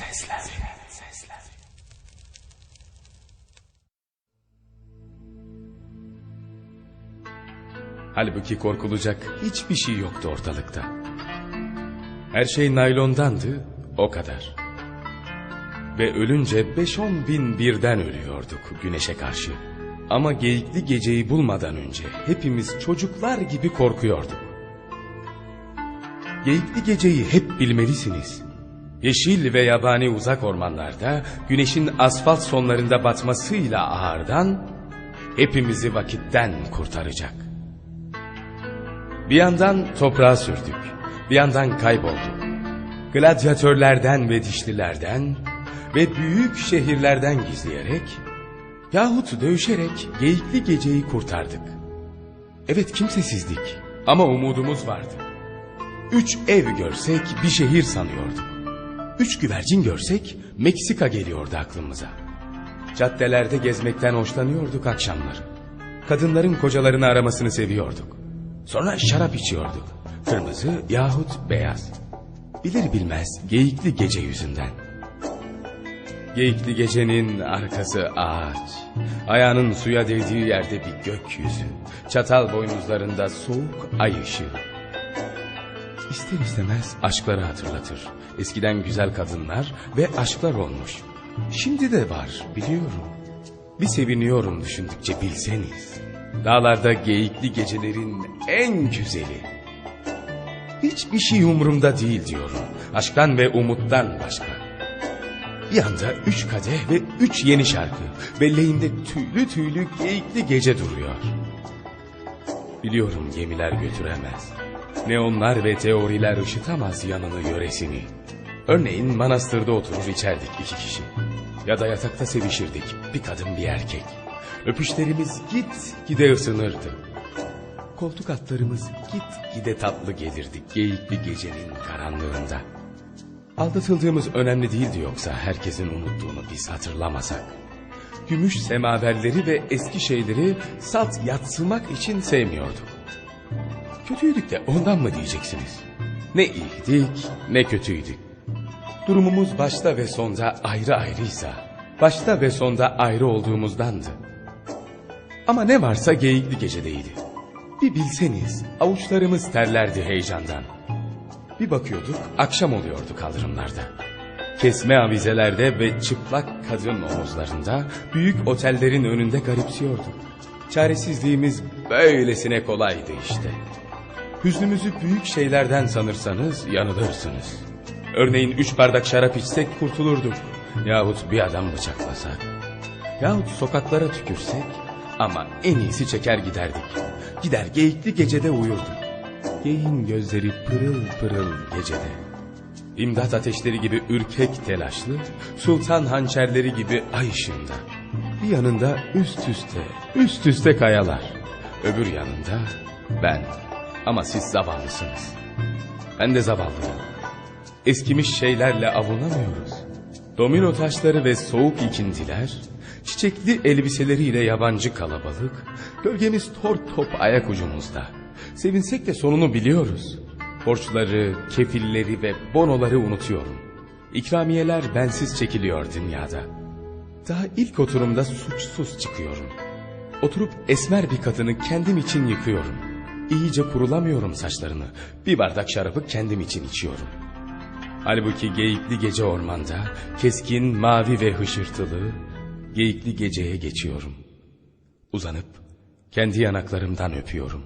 Sesler. Sesler. Halbuki korkulacak hiçbir şey yoktu ortalıkta. Her şey naylondandı, o kadar. Ve ölünce 5-10 bin birden ölüyorduk güneşe karşı. Ama geyikli geceyi bulmadan önce hepimiz çocuklar gibi korkuyorduk. Geyikli geceyi hep bilmelisiniz. Yeşil ve yabani uzak ormanlarda güneşin asfalt sonlarında batmasıyla ağırdan hepimizi vakitten kurtaracak. Bir yandan toprağa sürdük, bir yandan kaybolduk. Gladyatörlerden ve dişlilerden ve büyük şehirlerden gizleyerek yahut dövüşerek geyikli geceyi kurtardık. Evet kimsesizdik ama umudumuz vardı. Üç ev görsek bir şehir sanıyorduk. Üç güvercin görsek Meksika geliyordu aklımıza. Caddelerde gezmekten hoşlanıyorduk akşamları. Kadınların kocalarını aramasını seviyorduk. Sonra şarap içiyorduk. Kırmızı yahut beyaz. Bilir bilmez geyikli gece yüzünden. Geyikli gecenin arkası ağaç. Ayağının suya değdiği yerde bir gökyüzü. Çatal boynuzlarında soğuk ay ışığı. İster istemez aşkları hatırlatır. Eskiden güzel kadınlar ve aşklar olmuş. Şimdi de var biliyorum. Bir seviniyorum düşündükçe bilseniz. Dağlarda geyikli gecelerin en güzeli. Hiçbir şey umurumda değil diyorum. Aşktan ve umuttan başka. Bir anda üç kadeh ve üç yeni şarkı. Belleğimde tüylü tüylü geyikli gece duruyor. Biliyorum gemiler götüremez. Neonlar ve teoriler ışıtamaz yanını yöresini. Örneğin manastırda oturur içerdik iki kişi. Ya da yatakta sevişirdik bir kadın bir erkek. Öpüşlerimiz git gide ısınırdı. Koltuk atlarımız git gide tatlı gelirdi geyikli gecenin karanlığında. Aldatıldığımız önemli değildi yoksa herkesin unuttuğunu biz hatırlamasak. Gümüş semaverleri ve eski şeyleri salt yatsımak için sevmiyorduk. Kötüydük de ondan mı diyeceksiniz? Ne iyiydik ne kötüydük. Durumumuz başta ve sonda ayrı ayrıysa, başta ve sonda ayrı olduğumuzdandı. Ama ne varsa geyikli gecedeydi. Bir bilseniz avuçlarımız terlerdi heyecandan. Bir bakıyorduk akşam oluyordu kaldırımlarda. Kesme avizelerde ve çıplak kadın omuzlarında büyük otellerin önünde garipsiyorduk. Çaresizliğimiz böylesine kolaydı işte. Hüznümüzü büyük şeylerden sanırsanız yanılırsınız. Örneğin üç bardak şarap içsek kurtulurduk. Yahut bir adam bıçaklasak. Yahut sokaklara tükürsek ama en iyisi çeker giderdik. Gider geyikli gecede uyurduk. Geyin gözleri pırıl pırıl gecede. İmdat ateşleri gibi ürkek telaşlı, sultan hançerleri gibi ay ışığında. Bir yanında üst üste, üst üste kayalar. Öbür yanında ben. Ama siz zavallısınız. Ben de zavallıyım. Eskimiş şeylerle avunamıyoruz. Domino taşları ve soğuk ikindiler, çiçekli elbiseleriyle yabancı kalabalık, gölgemiz tor top ayak ucumuzda. Sevinsek de sonunu biliyoruz. Borçları, kefilleri ve bonoları unutuyorum. İkramiyeler bensiz çekiliyor dünyada. Daha ilk oturumda suçsuz çıkıyorum. Oturup esmer bir kadını kendim için yıkıyorum. İyice kurulamıyorum saçlarını. Bir bardak şarabı kendim için içiyorum. Halbuki geyikli gece ormanda, keskin, mavi ve hışırtılı, geyikli geceye geçiyorum. Uzanıp, kendi yanaklarımdan öpüyorum.